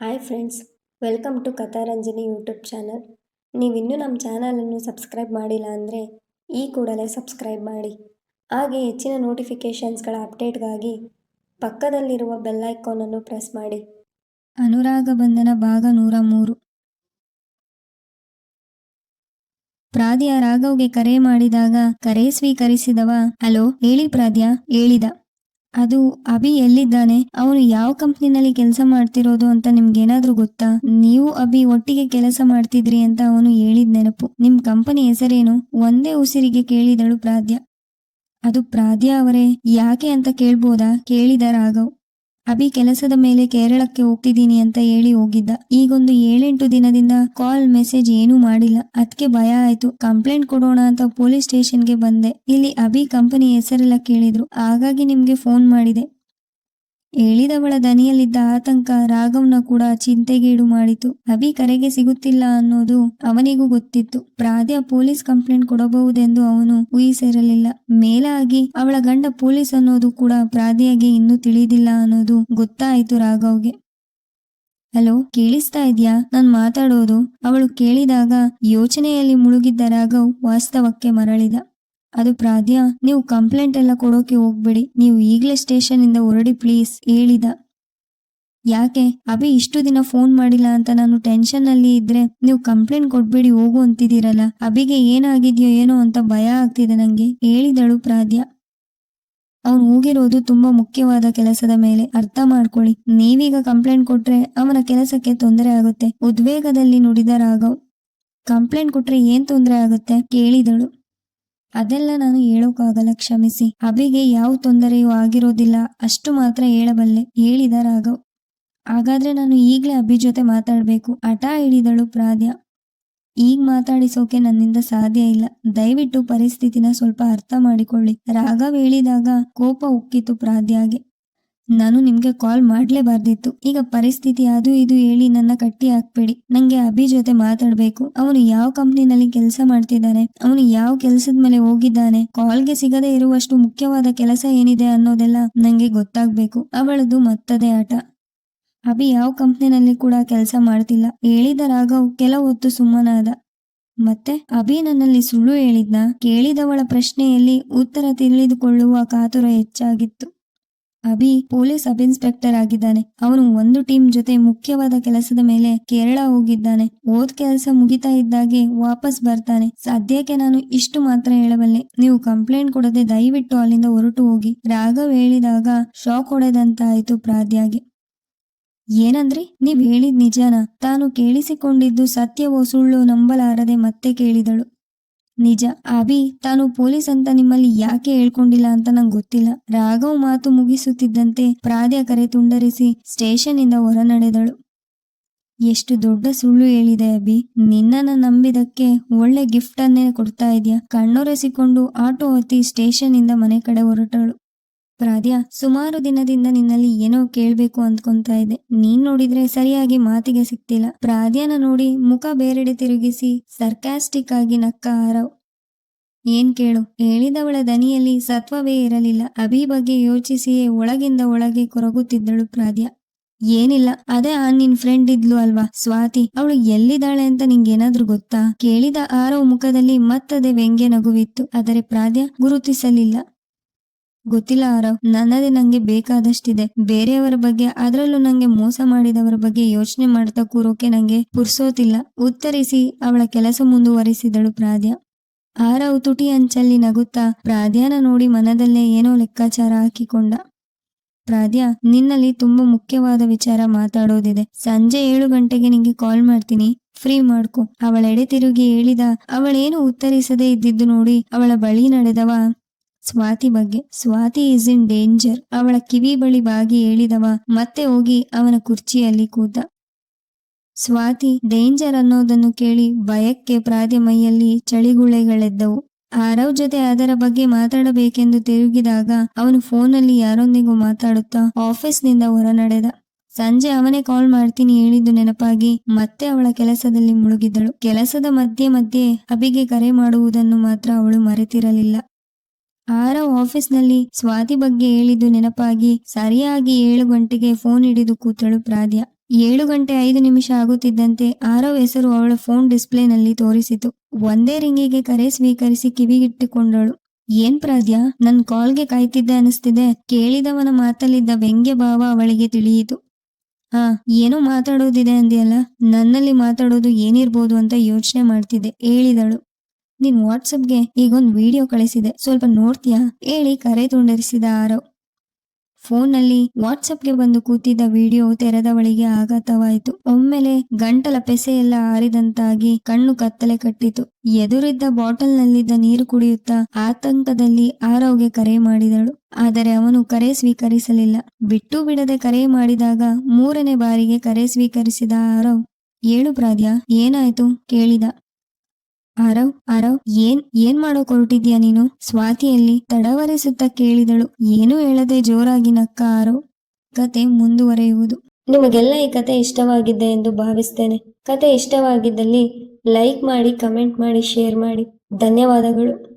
Hi friends, welcome to Katharanjani YouTube channel. ನೀವಿನ್ನೂ ನಮ್ಮ ಚಾನಲನ್ನು ಸಬ್ಸ್ಕ್ರೈಬ್ ಮಾಡಿಲ್ಲ ಅಂದರೆ ಈ ಕೂಡಲೇ ಸಬ್ಸ್ಕ್ರೈಬ್ ಮಾಡಿ. ಹಾಗೆ ಹೆಚ್ಚಿನ ನೋಟಿಫಿಕೇಷನ್ಸ್ಗಳ ಅಪ್ಡೇಟ್ಗಾಗಿ ಪಕ್ಕದಲ್ಲಿರುವ ಬೆಲ್ ಐಕಾನನ್ನು ಪ್ರೆಸ್ ಮಾಡಿ. ಅನುರಾಗ ಬಂಧನ ಭಾಗ ನೂರ ಮೂರು. ಪ್ರಾದ್ಯ ರಾಘವ್ಗೆ ಕರೆ ಮಾಡಿದಾಗ ಕರೆ ಸ್ವೀಕರಿಸಿದವ, ಹಲೋ, ಹೇಳಿ ಪ್ರಾದ್ಯ, ಹೇಳಿದ. ಅದು ಅಭಿ ಎಲ್ಲಿದ್ದಾನೆ? ಅವನು ಯಾವ ಕಂಪ್ನಿನಲ್ಲಿ ಕೆಲಸ ಮಾಡ್ತಿರೋದು ಅಂತ ನಿಮ್ಗೇನಾದ್ರೂ ಗೊತ್ತಾ? ನೀವು ಅಭಿ ಒಟ್ಟಿಗೆ ಕೆಲಸ ಮಾಡ್ತಿದ್ರಿ ಅಂತ ಅವನು ಹೇಳಿದ ನೆನಪು. ನಿಮ್ ಕಂಪನಿ ಹೆಸರೇನು? ಒಂದೇ ಉಸಿರಿಗೆ ಕೇಳಿದಳು ಪ್ರಾದ್ಯ ಅದು ಪ್ರಾದ್ಯ ಅವರೇ. ಯಾಕೆ ಅಂತ ಕೇಳ್ಬೋದಾ? ಕೇಳಿದ ರಾಘವ್. ಅಭಿ ಕೆಲಸದ ಮೇಲೆ ಕೇರಳಕ್ಕೆ ಹೋಗ್ತಿದ್ದೀನಿ ಅಂತ ಹೇಳಿ ಹೋಗಿದ್ದ. ಈಗೊಂದು ಏಳೆಂಟು ದಿನದಿಂದ ಕಾಲ್ ಮೆಸೇಜ್ ಏನೂ ಮಾಡಿಲ್ಲ. ಅದಕ್ಕೆ ಭಯ ಆಯ್ತು. ಕಂಪ್ಲೇಂಟ್ ಕೊಡೋಣ ಅಂತ ಪೊಲೀಸ್ ಸ್ಟೇಷನ್ಗೆ ಬಂದೆ. ಇಲ್ಲಿ ಅಭಿ ಕಂಪನಿ ಹೆಸರೆಲ್ಲ ಕೇಳಿದ್ರು. ಹಾಗಾಗಿ ನಿಮ್ಗೆ ಫೋನ್ ಮಾಡಿದೆ. ಹೇಳಿದವಳ ದನಿಯಲ್ಲಿದ್ದ ಆತಂಕ ರಾಘವ್ನ ಕೂಡ ಚಿಂತೆಗೀಡು ಮಾಡಿತು. ಅಭಿ ಕರೆಗೆ ಸಿಗುತ್ತಿಲ್ಲ ಅನ್ನೋದು ಅವನಿಗೂ ಗೊತ್ತಿತ್ತು. ಪ್ರಾದ್ಯ ಪೊಲೀಸ್ ಕಂಪ್ಲೇಂಟ್ ಕೊಡಬಹುದೆಂದು ಅವನು ಊಹಿಸಿರಲಿಲ್ಲ ಮೇಲಾಗಿ ಅವಳ ಗಂಡ ಪೊಲೀಸ್ ಅನ್ನೋದು ಕೂಡ ಪ್ರಾದ್ಯಗೆ ಇನ್ನೂ ತಿಳಿದಿಲ್ಲ ಅನ್ನೋದು ಗೊತ್ತಾಯಿತು ರಾಘವ್ಗೆ. ಹಲೋ, ಕೇಳಿಸ್ತಾ ಇದ್ಯಾ? ನಾನ್ ಮಾತಾಡೋದು. ಅವಳು ಕೇಳಿದಾಗ ಯೋಚನೆಯಲ್ಲಿ ಮುಳುಗಿದ್ದ ರಾಘವ್ ವಾಸ್ತವಕ್ಕೆ ಮರಳಿದ. ಅದು ಪ್ರಾದ್ಯ ನೀವು ಕಂಪ್ಲೇಂಟ್ ಎಲ್ಲ ಕೊಡೋಕೆ ಹೋಗ್ಬೇಡಿ. ನೀವು ಈಗಲೇ ಸ್ಟೇಷನ್ ಇಂದ ಹೊರಡಿ, ಪ್ಲೀಸ್, ಹೇಳಿದ. ಯಾಕೆ? ಅಭಿ ಇಷ್ಟು ದಿನ ಫೋನ್ ಮಾಡಿಲ್ಲ ಅಂತ ನಾನು ಟೆನ್ಷನ್ ಅಲ್ಲಿ ಇದ್ರೆ ನೀವು ಕಂಪ್ಲೇಂಟ್ ಕೊಡ್ಬೇಡಿ ಹೋಗು ಅಂತಿದ್ದೀರಲ್ಲ. ಅಭಿಗೆ ಏನಾಗಿದ್ಯೋ ಏನೋ ಅಂತ ಭಯ ಆಗ್ತಿದೆ ನಂಗೆ. ಹೇಳಿದಳು ಪ್ರಾದ್ಯ ಅವನು ಹೋಗಿರೋದು ತುಂಬಾ ಮುಖ್ಯವಾದ ಕೆಲಸದ ಮೇಲೆ. ಅರ್ಥ ಮಾಡ್ಕೊಳ್ಳಿ. ನೀವೀಗ ಕಂಪ್ಲೇಂಟ್ ಕೊಟ್ರೆ ಅವನ ಕೆಲಸಕ್ಕೆ ತೊಂದರೆ ಆಗುತ್ತೆ. ಉದ್ವೇಗದಲ್ಲಿ ನುಡಿದ ರಾಘವ್. ಕಂಪ್ಲೇಂಟ್ ಕೊಟ್ರೆ ಏನ್ ತೊಂದರೆ ಆಗುತ್ತೆ? ಕೇಳಿದಳು. ಅದೆಲ್ಲ ನಾನು ಹೇಳೋಕ್ಕಾಗಲ್ಲ ಕ್ಷಮಿಸಿ. ಅಭಿಗೆ ಯಾವ ತೊಂದರೆಯೂ ಆಗಿರೋದಿಲ್ಲ. ಅಷ್ಟು ಮಾತ್ರ ಹೇಳಬಲ್ಲೆ. ಹೇಳಿದ ರಾಘವ್. ಹಾಗಾದ್ರೆ ನಾನು ಈಗ್ಲೇ ಅಭಿ ಜೊತೆ ಮಾತಾಡ್ಬೇಕು. ಹಠ ಹಿಡಿದಳು ಪ್ರಾಧ್ಯ. ಈಗ ಮಾತಾಡಿಸೋಕೆ ನನ್ನಿಂದ ಸಾಧ್ಯ ಇಲ್ಲ. ದಯವಿಟ್ಟು ಪರಿಸ್ಥಿತಿನ ಸ್ವಲ್ಪ ಅರ್ಥ ಮಾಡಿಕೊಳ್ಳಿ. ರಾಘವ್ ಹೇಳಿದಾಗ ಕೋಪ ಉಕ್ಕಿತು ಪ್ರಾದ್ಯಾಗೆ ನಾನು ನಿಮ್ಗೆ ಕಾಲ್ ಮಾಡ್ಲೇಬಾರ್ದಿತ್ತು. ಈಗ ಪರಿಸ್ಥಿತಿ ಅದು ಇದು ಹೇಳಿ ನನ್ನ ಕಟ್ಟಿ ಹಾಕ್ಬೇಡಿ. ನಂಗೆ ಅಭಿ ಜೊತೆ ಮಾತಾಡ್ಬೇಕು. ಅವನು ಯಾವ ಕಂಪ್ನಿನಲ್ಲಿ ಕೆಲಸ ಮಾಡ್ತಿದ್ದಾನೆ? ಅವನು ಯಾವ ಕೆಲಸದ ಮೇಲೆ ಹೋಗಿದ್ದಾನೆ? ಕಾಲ್ಗೆ ಸಿಗದೆ ಇರುವಷ್ಟು ಮುಖ್ಯವಾದ ಕೆಲಸ ಏನಿದೆ ಅನ್ನೋದೆಲ್ಲ ನಂಗೆ ಗೊತ್ತಾಗ್ಬೇಕು. ಅವಳದು ಮತ್ತದೇ ಆಟ. ಅಭಿ ಯಾವ ಕಂಪ್ನಿನಲ್ಲಿ ಕೂಡ ಕೆಲಸ ಮಾಡ್ತಿಲ್ಲ. ಹೇಳಿದ ರಾಘವ್ ಕೆಲ ಹೊತ್ತು ಸುಮ್ಮನಾದ. ಮತ್ತೆ? ಅಭಿ ನನ್ನಲ್ಲಿ ಸುಳ್ಳು ಹೇಳಿದ್ನ? ಕೇಳಿದವಳ ಪ್ರಶ್ನೆಯಲ್ಲಿ ಉತ್ತರ ತಿಳಿದುಕೊಳ್ಳುವ ಕಾತುರ ಹೆಚ್ಚಾಗಿತ್ತು. ಅಭಿ ಪೊಲೀಸ್ ಸಬ್ ಇನ್ಸ್ಪೆಕ್ಟರ್ ಆಗಿದ್ದಾನೆ. ಅವನು ಒಂದು ಟೀಮ್ ಜೊತೆ ಮುಖ್ಯವಾದ ಕೆಲಸದ ಮೇಲೆ ಕೇರಳ ಹೋಗಿದ್ದಾನೆ. ಓದ್ ಕೆಲಸ ಮುಗಿತಾ ಇದ್ದಾಗೆ ವಾಪಸ್ ಬರ್ತಾನೆ. ಸದ್ಯಕ್ಕೆ ನಾನು ಇಷ್ಟು ಮಾತ್ರ ಹೇಳಬಲ್ಲೆ. ನೀವು ಕಂಪ್ಲೇಂಟ್ ಕೊಡದೆ ದಯವಿಟ್ಟು ಅಲ್ಲಿಂದ ಹೊರಟು ಹೋಗಿ. ರಾಘವ್ ಹೇಳಿದಾಗ ಶಾಕ್ ಹೊಡೆದಂತಾಯಿತು ಪ್ರಾದ್ಯಾಗೆ ಏನಂದ್ರಿ? ನೀವ್ ಹೇಳಿದ್ ನಿಜಾನ? ತಾನು ಕೇಳಿಸಿಕೊಂಡಿದ್ದು ಸತ್ಯವೋ ಸುಳ್ಳು ನಂಬಲಾರದೆ ಮತ್ತೆ ಕೇಳಿದಳು. ನಿಜ. ಅಭಿ, ತಾನು ಪೊಲೀಸ್ ಅಂತ ನಿಮ್ಮಲ್ಲಿ ಯಾಕೆ ಹೇಳ್ಕೊಂಡಿಲ್ಲ ಅಂತ ನಂಗೆ ಗೊತ್ತಿಲ್ಲ. ರಾಘವ್ ಮಾತು ಮುಗಿಸುತ್ತಿದ್ದಂತೆ ಪ್ರಾದ್ಯ ಕರೆ ತುಂಡರಿಸಿ ಸ್ಟೇಷನ್ ಇಂದ ಹೊರ ನಡೆದಳು ಎಷ್ಟು ದೊಡ್ಡ ಸುಳ್ಳು ಹೇಳಿದೆ ಅಭಿ. ನಿನ್ನನ್ನ ನಂಬಿದಕ್ಕೆ ಒಳ್ಳೆ ಗಿಫ್ಟ್ ಅನ್ನೇ ಕೊಡ್ತಾ ಇದೆಯಾ? ಕಣ್ಣೊರೆಸಿಕೊಂಡು ಆಟೋ ಹತ್ತಿ ಸ್ಟೇಷನ್ ಇಂದ ಮನೆ ಕಡೆ ಹೊರಟಳು. ಪ್ರಾದ್ಯ, ಸುಮಾರು ದಿನದಿಂದ ನಿನ್ನಲ್ಲಿ ಏನೋ ಕೇಳ್ಬೇಕು ಅಂದ್ಕೊಂತಾ ಇದೆ ನೀನ್ ನೋಡಿದ್ರೆ ಸರಿಯಾಗಿ ಮಾತಿಗೆ ಸಿಕ್ತಿಲ್ಲ ಪ್ರಾದ್ಯನ ನೋಡಿ ಮುಖ ಬೇರೆಡೆ ತಿರುಗಿಸಿ ಸರ್ಕಾಸ್ಟಿಕ್ ಆಗಿ ನಕ್ಕ ಆರವ್ ಏನ್ ಕೇಳು? ಹೇಳಿದವಳ ದನಿಯಲ್ಲಿ ಸತ್ವವೇ ಇರಲಿಲ್ಲ. ಅಭಿ ಬಗ್ಗೆ ಯೋಚಿಸಿಯೇ ಒಳಗಿಂದ ಒಳಗೆ ಕೊರಗುತ್ತಿದ್ದಳು ಪ್ರಾದ್ಯ. ಏನಿಲ್ಲ, ಅದೇ ಆ ನಿನ್ ಫ್ರೆಂಡ್ ಇದ್ಲು ಅಲ್ವಾ? ಸ್ವಾತಿ, ಅವಳು ಎಲ್ಲಿದ್ದಾಳೆ ಅಂತ ನಿಂಗೇನಾದ್ರೂ ಗೊತ್ತಾ? ಕೇಳಿದ ಆರವ್ ಮುಖದಲ್ಲಿ ಮತ್ತದೇ ವ್ಯಂಗ್ಯ ನಗುವಿತ್ತು. ಆದರೆ ಪ್ರಾದ್ಯ ಗುರುತಿಸಲಿಲ್ಲ. ಗೊತ್ತಿಲ್ಲ ಆರವ್, ನನ್ನದೇ ನಂಗೆ ಬೇಕಾದಷ್ಟಿದೆ. ಬೇರೆಯವರ ಬಗ್ಗೆ, ಅದರಲ್ಲೂ ನಂಗೆ ಮೋಸ ಮಾಡಿದವರ ಬಗ್ಗೆ ಯೋಚನೆ ಮಾಡ್ತಾ ಕೂರೋಕೆ ನಂಗೆ ಪುರ್ಸೋತಿಲ್ಲ. ಉತ್ತರಿಸಿ, ಅವಳ ಕೆಲಸ ಮುಂದುವರಿಸಿದಳು ಪ್ರಾಧ್ಯ. ಆರವ್ ತುಟಿ ಅಂಚಲ್ಲಿ ನಗುತ್ತಾ, ಪ್ರಾಧ್ಯಾನ ನೋಡಿ ಮನದಲ್ಲೇ ಏನೋ ಲೆಕ್ಕಾಚಾರ ಹಾಕಿಕೊಂಡ. ಪ್ರಾಧ್ಯ, ನಿನ್ನಲ್ಲಿ ತುಂಬಾ ಮುಖ್ಯವಾದ ವಿಚಾರ ಮಾತಾಡೋದಿದೆ. ಸಂಜೆ ಏಳು ಗಂಟೆಗೆ ನಿಂಗೆ ಕಾಲ್ ಮಾಡ್ತೀನಿ. ಫ್ರೀ ಮಾಡ್ಕೊ. ಅವಳೆಡೆ ತಿರುಗಿ ಹೇಳಿದ, ಅವಳೇನು ಉತ್ತರಿಸದೇ ಇದ್ದಿದ್ದು ನೋಡಿ, ಅವಳ ಬಳಿ ನಡೆದವ ಸ್ವಾತಿ ಬಗ್ಗೆ, ಸ್ವಾತಿ ಇಸ್ ಇನ್ ಡೇಂಜರ್ ಅವಳ ಕಿವಿ ಬಳಿ ಬಾಗಿ ಹೇಳಿದವ, ಮತ್ತೆ ಹೋಗಿ ಅವನ ಕುರ್ಚಿಯಲ್ಲಿ ಕೂತ. ಸ್ವಾತಿ ಡೇಂಜರ್ ಅನ್ನೋದನ್ನು ಕೇಳಿ ಭಯಕ್ಕೆ ಪ್ರಾದ್ಯ ಮೈಯಲ್ಲಿ ಚಳಿಗುಳೆಗಳೆದ್ದವು. ಆರವ್ ಜೊತೆ ಅದರ ಬಗ್ಗೆ ಮಾತಾಡಬೇಕೆಂದು ತಿರುಗಿದಾಗ ಅವನು ಫೋನಲ್ಲಿ ಯಾರೊಂದಿಗೂ ಮಾತಾಡುತ್ತಾ ಆಫೀಸ್ನಿಂದ ಹೊರ ನಡೆದ ಸಂಜೆ ಅವನೇ ಕಾಲ್ ಮಾಡ್ತೀನಿ ಹೇಳಿದ್ದು ನೆನಪಾಗಿ ಮತ್ತೆ ಅವಳ ಕೆಲಸದಲ್ಲಿ ಮುಳುಗಿದ್ದಳು ಕೆಲಸದ ಮಧ್ಯೆ ಮಧ್ಯೆ ಅಬಿಗೆ ಕರೆ ಮಾಡುವುದನ್ನು ಮಾತ್ರ ಅವಳು ಮರೆತಿರಲಿಲ್ಲ. ಆರವ್ ಆಫೀಸ್ನಲ್ಲಿ ಸ್ವಾತಿ ಬಗ್ಗೆ ಹೇಳಿದ್ದು ನೆನಪಾಗಿ ಸರಿಯಾಗಿ ಏಳು ಗಂಟೆಗೆ ಫೋನ್ ಹಿಡಿದು ಕೂತಳು ಪ್ರಾದ್ಯ ಏಳು ಗಂಟೆ ಐದು ನಿಮಿಷ ಆಗುತ್ತಿದ್ದಂತೆ ಆರವ್ ಹೆಸರು ಅವಳ ಫೋನ್ ಡಿಸ್ಪ್ಲೇನಲ್ಲಿ ತೋರಿಸಿತು. ಒಂದೇ ರಿಂಗಿಗೆ ಕರೆ ಸ್ವೀಕರಿಸಿ ಕಿವಿಗಿಟ್ಟುಕೊಂಡಳು. ಏನ್ ಪ್ರಾದ್ಯ ನನ್ ಕಾಲ್ಗೆ ಕಾಯ್ತಿದ್ದೆ ಅನಿಸ್ತಿದೆ. ಕೇಳಿದವನ ಮಾತಲ್ಲಿದ್ದ ವ್ಯಂಗ್ಯ ಭಾವ ಅವಳಿಗೆ ತಿಳಿಯಿತು. ಹಾ, ಏನೋ ಮಾತಾಡೋದಿದೆ ಅಂದಿಯಲ್ಲ? ನನ್ನಲ್ಲಿ ಮಾತಾಡೋದು ಏನಿರ್ಬೋದು ಅಂತ ಯೋಚನೆ ಮಾಡ್ತಿದ್ದೆ. ಹೇಳಿದಳು. ನೀನ್ ವಾಟ್ಸಪ್ಗೆ ಈಗೊಂದ್ ವಿಡಿಯೋ ಕಳಿಸಿದೆ. ಸ್ವಲ್ಪ ನೋಡ್ತೀಯಾ? ಹೇಳಿ ಕರೆ ತುಂಡರಿಸಿದ ಆರವ್ ಫೋನ್ನಲ್ಲಿ ವಾಟ್ಸಪ್ಗೆ ಬಂದು ಕೂತಿದ್ದ ವಿಡಿಯೋ ತೆರೆದವಳಿಗೆ ಆಘಾತವಾಯಿತು. ಒಮ್ಮೆಲೆ ಗಂಟಲ ಪೆಸೆಯೆಲ್ಲ ಆರಿದಂತಾಗಿ ಕಣ್ಣು ಕತ್ತಲೆ ಕಟ್ಟಿತು. ಎದುರಿದ್ದ ಬಾಟಲ್ನಲ್ಲಿದ್ದ ನೀರು ಕುಡಿಯುತ್ತಾ ಆತಂಕದಲ್ಲಿ ಆರವ್ಗೆ ಕರೆ ಮಾಡಿದಳು. ಆದರೆ ಅವನು ಕರೆ ಸ್ವೀಕರಿಸಲಿಲ್ಲ. ಬಿಟ್ಟು ಬಿಡದೆ ಕರೆ ಮಾಡಿದಾಗ ಮೂರನೇ ಬಾರಿಗೆ ಕರೆ ಸ್ವೀಕರಿಸಿದ ಆರವ್ ಏಳು ಪ್ರಾದ್ಯ, ಏನಾಯ್ತು? ಕೇಳಿದ. ಆರವ್ ಆರವ್ ಏನ್ ಏನ್ ಮಾಡೋಕ್ ಹೊರಟಿದ್ಯಾ ನೀನು? ಸ್ವಾತಿಯಲ್ಲಿ ತಡವರಿಸುತ್ತಾ ಕೇಳಿದಳು. ಏನು ಹೇಳದೆ ಜೋರಾಗಿ ನಕ್ಕ ಆರವ್ ಕತೆ ಮುಂದುವರೆಯುವುದು. ನಿಮಗೆಲ್ಲ ಈ ಕತೆ ಇಷ್ಟವಾಗಿದೆ ಎಂದು ಭಾವಿಸ್ತೇನೆ. ಕತೆ ಇಷ್ಟವಾಗಿದ್ದಲ್ಲಿ ಲೈಕ್ ಮಾಡಿ, ಕಮೆಂಟ್ ಮಾಡಿ, ಶೇರ್ ಮಾಡಿ. ಧನ್ಯವಾದಗಳು.